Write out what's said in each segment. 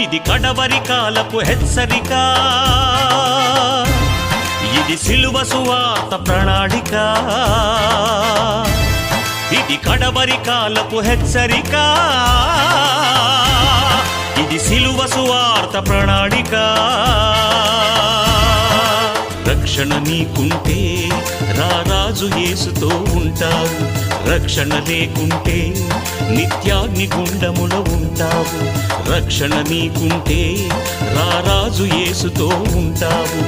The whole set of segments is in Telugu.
ఇది కడవరి కాలపు హెచ్చరిక. ఇది సిలువ సువార్త ప్రణాళిక. ఇది కడవరి కాలపు హెచ్చరిక. ఇది సిలువ సువార్త ప్రణాళిక. రక్షణ నీకుంటే రారాజు యేసుతో ఉంటావు. రక్షణ లేకుంటే నిత్యాగ్ని గుండములో ఉంటావు. రక్షణ నీకుంటే రారాజు యేసుతో ఉంటావు.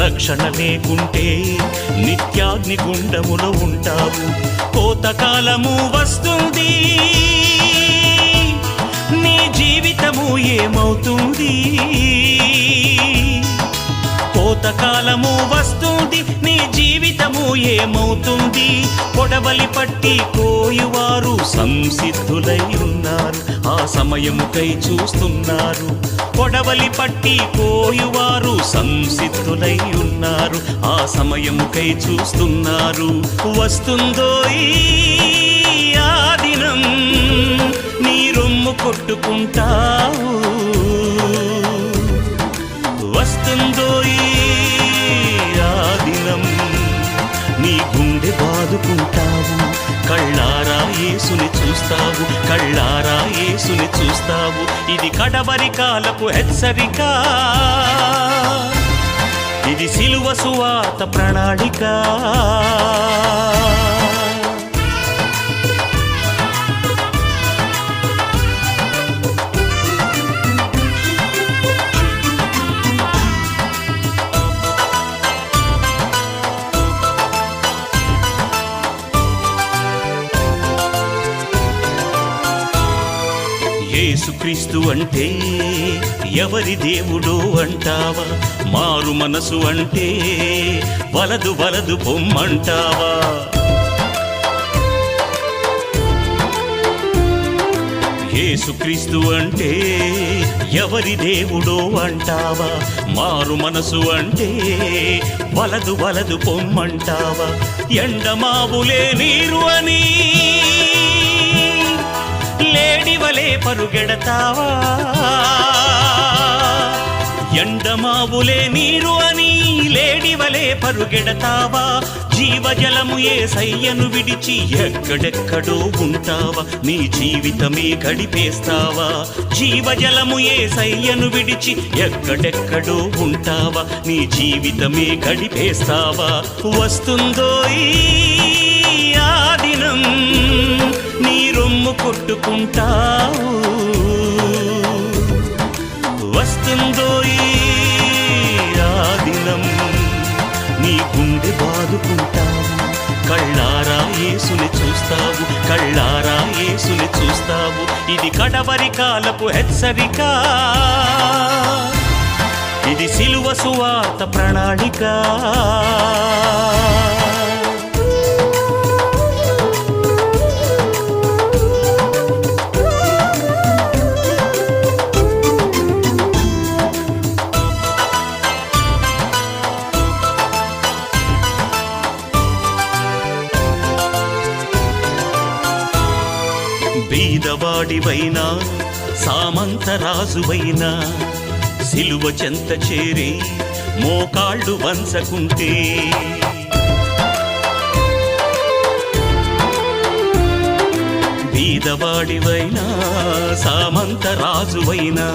రక్షణ లేకుంటే నిత్యాగ్ని గుండములో ఉంటావు. కోతకాలము వస్తుంది. నీ జీవితము ఏమవుతుంది? కోతకాలము వస్తుంది నీ జీవితము ఏమవుతుంది? పొడవలి పట్టి కోయువారు సంసిద్ధులై ఉన్నారు ఆ సమయముకై చూస్తున్నారు. పొడవలి పట్టి కోయువారు సంసిద్ధులై ఉన్నారు ఆ సమయముకై చూస్తున్నారు. వస్తుందో ఆ దినం నీ రొమ్ము కొట్టుకుంటావు. గుండె బాదుకుంటావు. కళ్ళారా ఏసుని చూస్తావు. కళ్ళారా ఏసుని చూస్తావు. ఇది కడవరి కాలపు హెచ్చరిక. ఇది సిలువ సువాత ప్రణాళిక. క్రీస్తు అంటే ఎవరి దేవుడు అంటావా? మారు మనసు అంటే వలదు వలదు బొమ్మంటావా? యేసుక్రీస్తు అంటే ఎవరి దేవుడో అంటావా? మారు మనసు అంటే వలదు వలదు పొమ్మంటావా ఎండమావులే నీరు అని లేడివలే పరుగెడతావా? ఎండమావులే నీరు అని లేడివలే పరుగెడతావా? జీవజలము ఏ సయ్యను విడిచి ఎక్కడెక్కడో ఉంటావా? నీ జీవితమే గడిపేస్తావా? జీవజలము ఏ సయ్యను విడిచి ఎక్కడెక్కడో ఉంటావా? నీ జీవితమే గడిపేస్తావా? వస్తుందో ఈ దినం నీ రొమ్ము కొట్టుకుంటావు. వస్తుందో ఈ నీ గుండె బాదుకుంటావు కళ్ళారా ఏసుని చూస్తావు కళ్ళారా ఏసుని చూస్తావు. ఇది కడవరి కాలపు హెచ్చరిక. ఇది సిలువ సువాత ప్రణాళిక. బీదవాడివైనా సామంతరాజువైనా సిలువ చెంత చేరి మోకాళ్ళు వంచకుంటే. బీదవాడివైనా సామంతరాజువైనా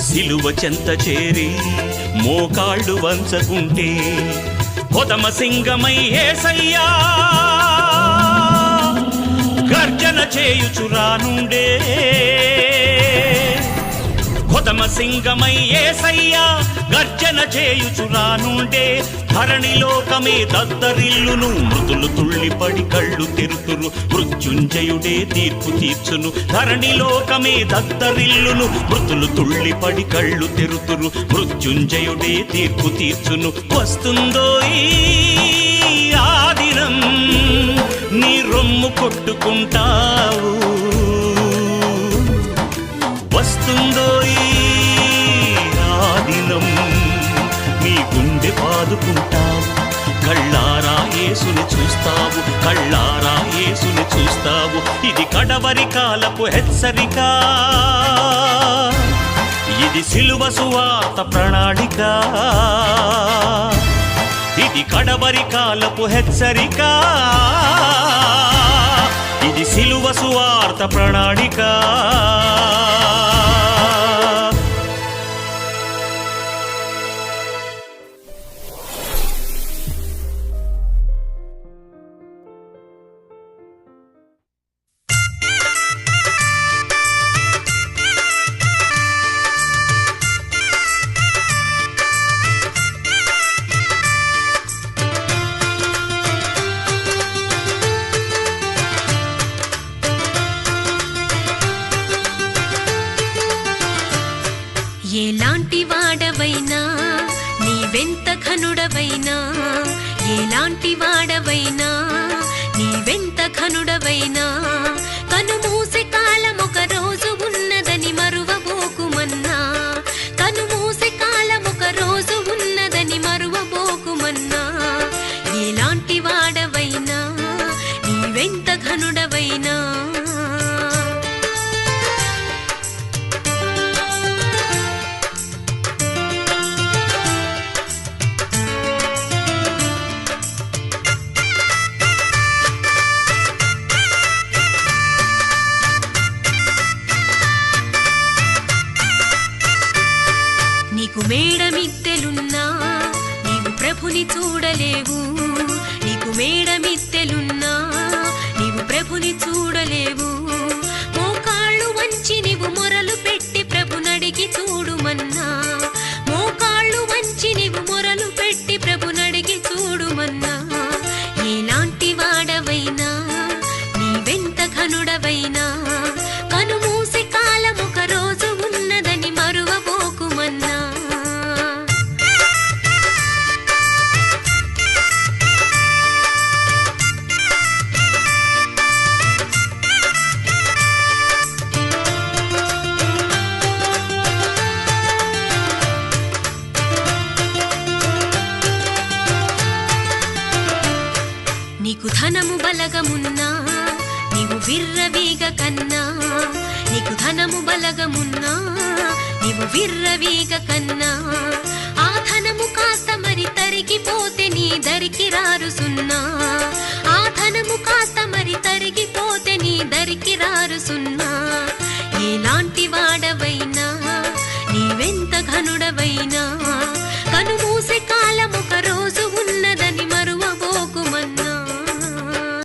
సిలువ చెంత చేరి మోకాళ్ళు వంచకుంటే. కొదమ సింగమై ఏసయ్యా గర్జన చేయుచురానుండే కొదమ సింగమై ఏసయ్యా గర్జన చేయుచురానుండే ధరణి లోకమే దద్దరిల్లును మృదులు తుళ్ళిపడి కళ్ళు తెరుతురు. మృత్యుంజయుడే తీర్పు తీర్చును ధరణి లోకమే దద్దరిల్లును మృతులు తుళ్ళిపడి కళ్ళు తెరుతురు. మృత్యుంజయుడే తీర్పు తీర్చును. వస్తుందో ఈ ఆదినం నీ రొమ్ము కొట్టుకుంటావు. వస్తుందో ఈ ఆ దినం నీ గుండె బాదుకుంటావు. కళ్ళారా యేసుని చూస్తావు కళ్ళారా యేసుని చూస్తావు. ఇది కడవరి కాలపు హెచ్చరిక. ఇది సిలువ సువాత ప్రణాళిక. ఇది కడవరి కాలపు హెచ్చరిక. ఇది సిలువ సువార్త ప్రణాళిక. ఎలాంటి వాడవైనా నీవెంత ఘనుడవైనా. బలగమున్నా నీవు విర్రవీగ కన్నా నీకు ధనము బలగమున్నా నీవు విర్రవీగ కన్నా. ఆ ధనము కాస్త మరి తరిగిపోతే నీ దరికి రారు సున్నా ఆ ధనము కాస్త మరి తరిగిపోతే నీ దరికి రారు సున్నా